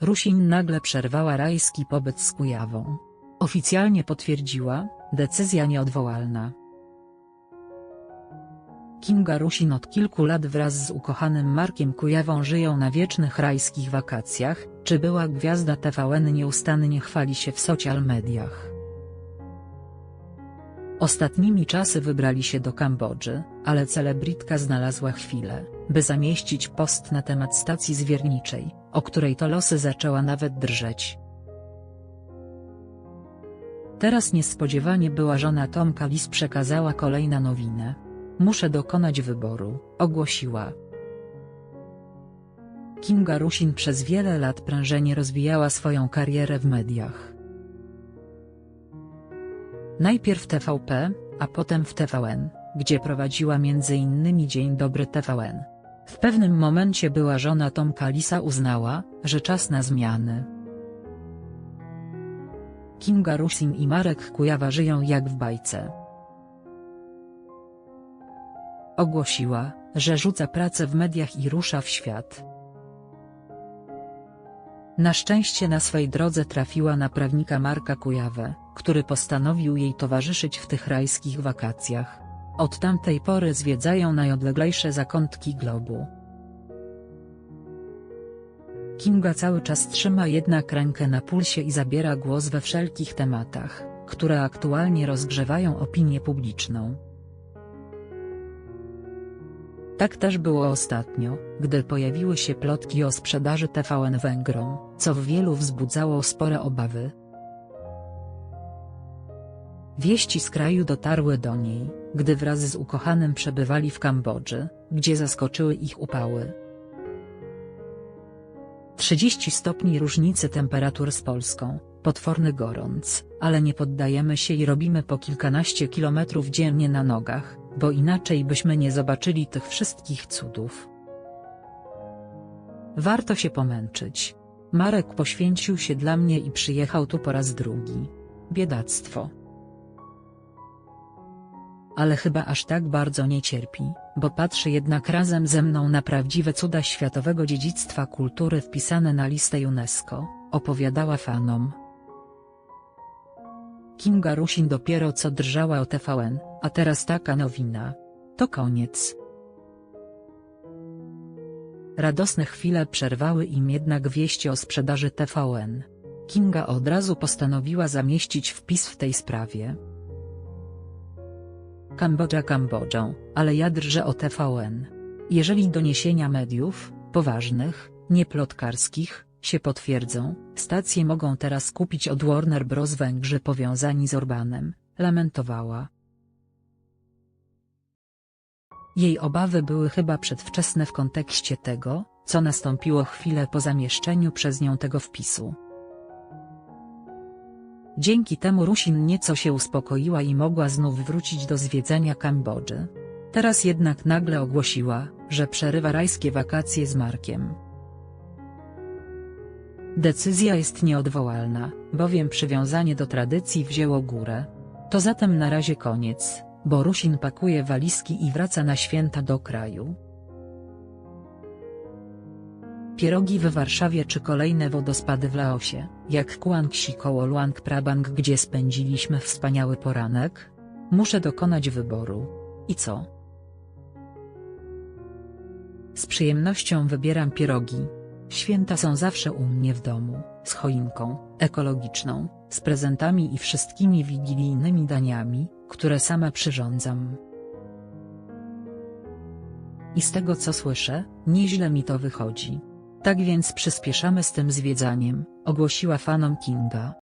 Rusin nagle przerwała rajski pobyt z Kujawą. Oficjalnie potwierdziła, decyzja nieodwołalna. Kinga Rusin od kilku lat wraz z ukochanym Markiem Kujawą żyją na wiecznych rajskich wakacjach, czy była gwiazda TVN nieustannie chwali się w social mediach. Ostatnimi czasy wybrali się do Kambodży, ale celebritka znalazła chwilę, by zamieścić post na temat stacji zwierniczej, o której to losy zaczęła nawet drżeć. Teraz niespodziewanie była żona Tomka Lis przekazała kolejna nowinę. Muszę dokonać wyboru, ogłosiła. Kinga Rusin przez wiele lat prężenie rozwijała swoją karierę w mediach. Najpierw TVP, a potem w TVN, gdzie prowadziła m.in. Dzień Dobry TVN. W pewnym momencie była żona Tomka Lisa uznała, że czas na zmiany. Kinga Rusin i Marek Kujawa żyją jak w bajce. Ogłosiła, że rzuca pracę w mediach i rusza w świat. Na szczęście na swej drodze trafiła na prawnika Marka Kujawę, który postanowił jej towarzyszyć w tych rajskich wakacjach. Od tamtej pory zwiedzają najodleglejsze zakątki globu. Kinga cały czas trzyma jednak rękę na pulsie i zabiera głos we wszelkich tematach, które aktualnie rozgrzewają opinię publiczną. Tak też było ostatnio, gdy pojawiły się plotki o sprzedaży TVN Węgrom, co w wielu wzbudzało spore obawy. Wieści z kraju dotarły do niej, gdy wraz z ukochanym przebywali w Kambodży, gdzie zaskoczyły ich upały. 30 stopni różnicy temperatur z Polską, potworny gorąc, ale nie poddajemy się i robimy po kilkanaście kilometrów dziennie na nogach, bo inaczej byśmy nie zobaczyli tych wszystkich cudów. Warto się pomęczyć. Marek poświęcił się dla mnie i przyjechał tu po raz drugi. Biedactwo. Ale chyba aż tak bardzo nie cierpi, bo patrzy jednak razem ze mną na prawdziwe cuda światowego dziedzictwa kultury wpisane na listę UNESCO, opowiadała fanom. Kinga Rusin dopiero co drżała o TVN, a teraz taka nowina. To koniec. Radosne chwile przerwały im jednak wieści o sprzedaży TVN. Kinga od razu postanowiła zamieścić wpis w tej sprawie. Kambodża Kambodżą, ale ja drżę o TVN. Jeżeli doniesienia mediów, poważnych, nie plotkarskich, się potwierdzą, stacje mogą teraz kupić od Warner Bros. Węgrzy powiązani z Orbanem, lamentowała. Jej obawy były chyba przedwczesne w kontekście tego, co nastąpiło chwilę po zamieszczeniu przez nią tego wpisu. Dzięki temu Rusin nieco się uspokoiła i mogła znów wrócić do zwiedzania Kambodży. Teraz jednak nagle ogłosiła, że przerywa rajskie wakacje z Markiem. Decyzja jest nieodwołalna, bowiem przywiązanie do tradycji wzięło górę. To zatem na razie koniec, bo Rusin pakuje walizki i wraca na święta do kraju. Pierogi w Warszawie czy kolejne wodospady w Laosie, jak Kuangxi koło Luang Prabang gdzie spędziliśmy wspaniały poranek? Muszę dokonać wyboru. I co? Z przyjemnością wybieram pierogi. Święta są zawsze u mnie w domu, z choinką, ekologiczną, z prezentami i wszystkimi wigilijnymi daniami, które sama przyrządzam. I z tego co słyszę, nieźle mi to wychodzi. Tak więc przyspieszamy z tym zwiedzaniem, ogłosiła fanom Kinga.